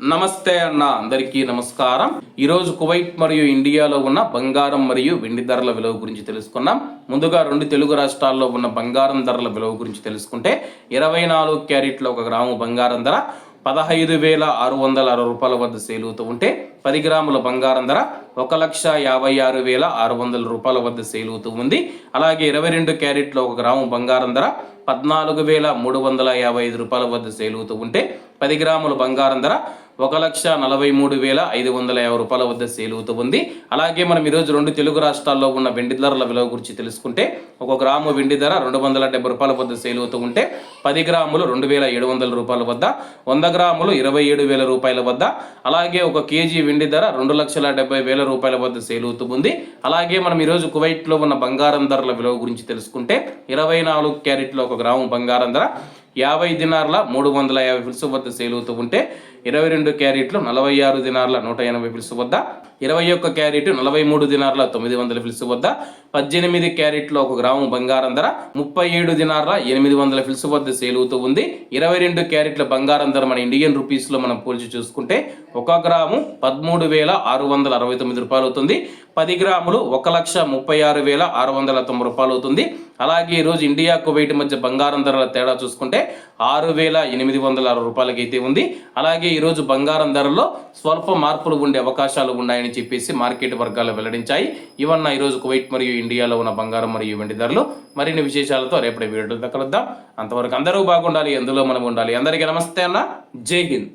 నమస్తే అన్న అందరికీ నమస్కారం. ఈరోజు కువైట్ మరియు ఇండియాలో ఉన్న బంగారం మరియు వెండి ధరల విలువ గురించి తెలుసుకున్నాం. ముందుగా రెండు తెలుగు రాష్ట్రాల్లో ఉన్న బంగారం ధరల విలువ గురించి తెలుసుకుంటే ఇరవై నాలుగు క్యారెట్ల ఒక గ్రాము బంగారం ధర పదహైదు వేల ఆరు వందల అరవై రూపాయల వద్ద సేలుతూ ఉంటే పది గ్రాముల బంగారం ధర ఒక లక్ష యాభై ఆరు వేల ఆరు వందల రూపాయల వద్ద సేలుతూ ఉంది. అలాగే ఇరవై రెండు క్యారెట్ల ఒక గ్రాము బంగారం ధర పద్నాలుగు వేల మూడు వందల యాభై ఐదు రూపాయల వద్ద సేలుతూ ఉంటే పది గ్రాముల బంగారం ధర ఒక లక్ష నలభై మూడు వేల ఐదు వందల యాభై రూపాయల వద్ద సేలుతూ ఉంది. అలాగే మనం ఈరోజు రెండు తెలుగు రాష్ట్రాల్లో ఉన్న వెండి ధరల విలువ గురించి తెలుసుకుంటే ఒక గ్రాము వెండి ధర రెండు వందల డెబ్బై రూపాయల వద్ద సేలుతూ ఉంటే పది గ్రాములు రెండు వేల ఏడు వందల రూపాయల వద్ద వంద గ్రాములు ఇరవై ఏడు వేల రూపాయల వద్ద అలాగే ఒక కేజీ వెండి ధర రెండు లక్షల డెబ్బై వేల రూపాయల వద్ద సేల్ అవుతుంది అలాగే మనం ఈరోజు కువైట్లో ఉన్న బంగారం ధరల విలువ గురించి తెలుసుకుంటే ఇరవై నాలుగు క్యారెట్లో ఒక గ్రాము బంగారం ధర యాభై దినార్ల మూడు వందల యాభై ఫిల్స్ వద్ద సేలుతూ ఉంటే ఇరవై రెండు క్యారెట్లు నలభై ఆరు దినార్ల నూట ఎనభై ఫిల్స్ వద్ద ఇరవై ఒక్క క్యారెట్ నలభై మూడు దినార్ల తొమ్మిది వందల ఫిల్స్ వద్ద పద్దెనిమిది క్యారెట్లు ఒక గ్రాము బంగారం ధర ముప్పై ఏడు దినార్ల ఎనిమిది వందల ఫిల్స్ వద్ద సేలుతూ ఉంది. ఇరవై రెండు క్యారెట్ల బంగారం ధర మన ఇండియన్ రూపీస్లో మనం పోల్చి చూసుకుంటే ఒక గ్రాము పదమూడు వేల ఆరు వందల అరవై తొమ్మిది రూపాయలు అవుతుంది. పది గ్రాములు ఒక లక్ష ముప్పై ఆరు వేల ఆరు వందల తొంభై రూపాయలు అవుతుంది. అలాగే ఈరోజు ఇండియా కువైట్ మధ్య బంగారం ధరల తేడా చూసుకుంటే ఆరు వేల ఎనిమిది వందల అరవై రూపాయలకి అయితే ఉంది. అలాగే ఈరోజు బంగారం ధరల్లో స్వల్ప మార్పులు ఉండే అవకాశాలు ఉన్నాయని చెప్పేసి మార్కెట్ వర్గాలు వెల్లడించాయి. ఇవన్న ఈరోజు కువైట్ మరియు ఇండియాలో ఉన్న బంగారం మరియు వెండి ధరలు మరిన్ని విశేషాలతో రేపటి వీడియోలో కలుద్దాం. అంతవరకు అందరూ బాగుండాలి ఎందులో మనం ఉండాలి. అందరికీ నమస్తే అన్న. జై హింద్.